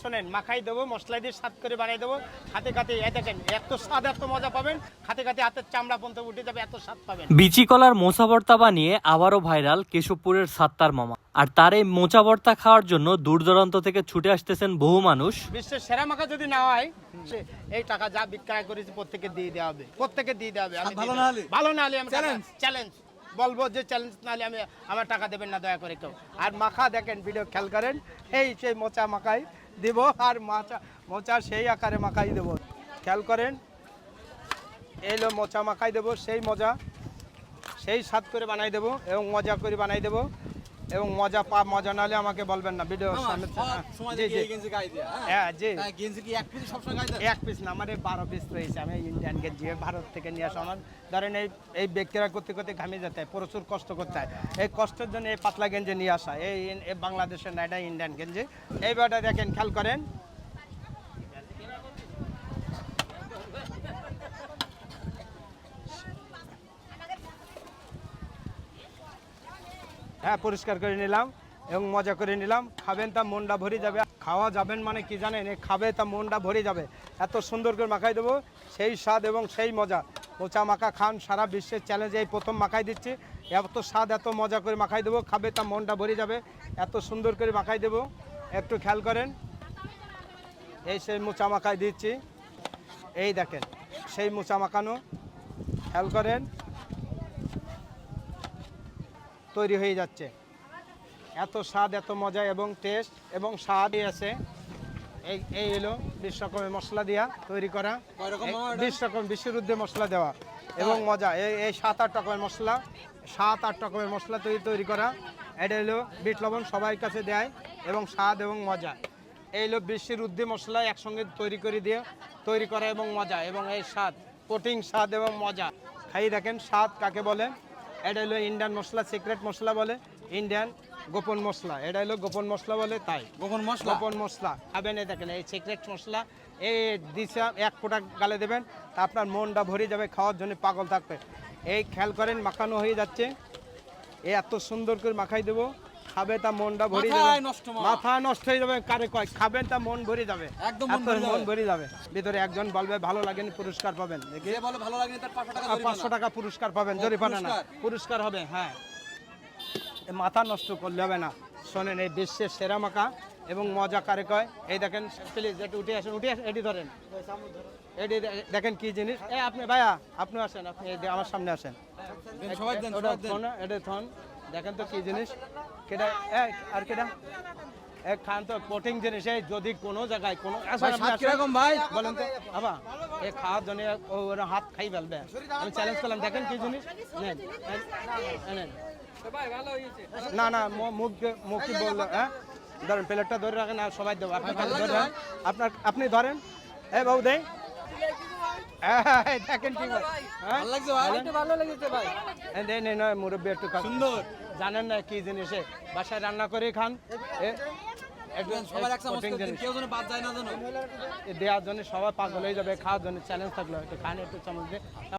শোনেন মাখাই দেবো মশলা দিয়ে স্বাদ করে বানাই দেবো। খাতে খাতে এ দেখেন এত স্বাদ এত মজা পাবেন। খাতে খাতে হাতের চামড়া পর্যন্ত উঠে যাবে এত স্বাদ পাবেন। বিচি কলার মোচা ভর্তা বানিয়ে আবারও ভাইরাল কেশবপুরের সাত্তার মামা। আর তার এই মোচা ভর্তা খাওয়ার জন্য দূর দূরান্ত থেকে ছুটে আসতেছেন বহু মানুষ। বিশ্বের সেরা মাখা যদি না হয় এই টাকা যা বিক্রয় করেছি প্রত্যেকে দিয়ে দেওয়া হবে। প্রত্যেকে দিয়ে দেওয়া হবে। আমি ভালো না হলে? ভালো না হলে আমি Challenge? চ্যালেঞ্জ বলব যে চ্যালেঞ্জ না হলে আমি আমার টাকা দেবেন না দয়া করে কেউ। আর মাখা দেখেন ভিডিও খেয়াল করেন। এই সেই মোচা মাখাই দিব আর মাচা, মোচা সেই আকারে মাখাই দেব। খেয়াল করেন এলো মোচা মাখাই দেব, সেই মজা, সেই স্বাদ করে বানাই দেব এবং মজা করে বানাই দেব। এবং মজা পা মজা নালে আমাকে বলবেন না ভিডিও এই গায়ে দিয়ে হ্যাঁ? হ্যাঁ জি। কি এক পিস সবসময় গাই দেয়? এক পিস না আমার এই বারো পিস রয়েছে। আমি ইন্ডিয়ান গেঞ্জি ভারত থেকে নিয়ে আসা আমার। ধরেন এই এই ব্যক্তিরা করতে করতে ঘামে যেতে হয় প্রচুর কষ্ট করতে হয়। এই কষ্টের জন্য এই পাতলা গেঞ্জি নিয়ে আসা। এই এই বাংলাদেশের না এটা ইন্ডিয়ান গেঞ্জি। এইবারটা দেখেন খেয়াল করেন। হ্যাঁ পরিষ্কার করে নিলাম এবং মজা করে নিলাম। খাবেন তা মনটা ভরে যাবে। খাওয়া যাবেন মানে কি জানেন? খাবে তা মনটা ভরে যাবে। এত সুন্দর করে মাখাই দেবো। সেই স্বাদ এবং সেই মজা। মোচা মাখা খান, সারা বিশ্বের চ্যালেঞ্জে এই প্রথম মাখাই দিচ্ছি। এত স্বাদ, এত মজা করে মাখাই দেবো। খাবে তা মনটা ভরে যাবে। এত সুন্দর করে মাখাই দেবো। একটু খেয়াল করেন। এই সেই মোচা মাখাই দিচ্ছি। এই দেখেন, সেই মোচা মাখানো। খেয়াল করেন। তৈরি হয়ে যাচ্ছে। এত স্বাদ এত মজা এবং টেস্ট এবং স্বাদ আছে। এই এই এলো বিশ রকমের মশলা দিয়া তৈরি করা? বিশ রকম বিশ্বরুদ্ধে মশলা দেওয়া এবং মজা। এই এই সাত আট রকমের মশলা সাত আট রকমের মশলা তৈরি তৈরি করা। এটা হলো বিট লবণ সবাই কাছে দেয় এবং স্বাদ এবং মজা। এই হলো বিশ্বের উদ্দে মশলা একসঙ্গে তৈরি করে দিয়ে তৈরি করা এবং মজা এবং এই স্বাদ কোটিং স্বাদ এবং মজা। খাই দেখেন স্বাদ কাকে বলে? এটা হলো ইন্ডিয়ান মশলা সিক্রেট মশলা বলে ইন্ডিয়ান গোপন মশলা। এটা হলো গোপন মশলা বলে তাই। গোপন মশলা? গোপন মশলা। খাবেন এই দেখেন এই সিক্রেট মশলা এই দিশা এক ফোঁটা গালে দেবেন তা আপনার মনটা ভরে যাবে খাওয়ার জন্য পাগল থাকবে। এই খেয়াল করেন মাখানো হয়ে যাচ্ছে। এ এত সুন্দর করে মাখাই দেবো। খাবে তা মনটা ভরে যাবে। মাথা নষ্ট হয়ে যাবে কারে কয়? খাবেন তা মন ভরে যাবে। একদম মন ভরে যাবে। ভিতরে একজন বলবে ভালো লাগেনি পুরস্কার পাবেন। দেখি। যে বলে ভালো লাগেনি তার পাঁচশো টাকা পুরস্কার পাবেন জরিমানা না। পুরস্কার? হবে হ্যাঁ। মাথা নষ্ট করলে হবে না। শোনেন এই বিশ্বের সেরা মাখা এবং মজা কারে কয়? এই দেখেন প্লিজ একটু উঠে আসেন উঠে আসেন এটি ধরেন। এটি দেখেন কি জিনিস। এ আপনি ভাইয়া আপনি আসেন আপনি আমার সামনে আসেন। এটা থন। দেখেন তো কি জিনিস? কেটা এ আর কেটা এক খান তো কোটিং জিনিস এই যদি কোনো জায়গায় কোনো কীরকম ভাই? বলেন তো আবা এই খাওয়ার জন্য ওরা হাত খাই ফেলবে। আমি চ্যালেঞ্জ করলাম দেখেন কি জিনিস? নেন না না মু- মুখ মুখ কি বলল হ্যাঁ? ধরেন প্লেটটা ধরে রাখেন আর সবাই দেবো। আপনি ধরে রাখেন। আপনার আপনি ধরেন। এই বাবু দেই এই, দেখেন কি বল- হ্যাঁ? ভালো লাগছে ভাই? এই দেন এই নয় মুরব্বী একটু। সুন্দর। জানেন না কি জিনিসে? বাসায় রান্না করে খান। দেওয়ার জন্য সবাই পাগল হয়ে যাবে খাওয়ার জন্য চ্যালেঞ্জ থাকল একটু খান একটু চামচ দিয়ে।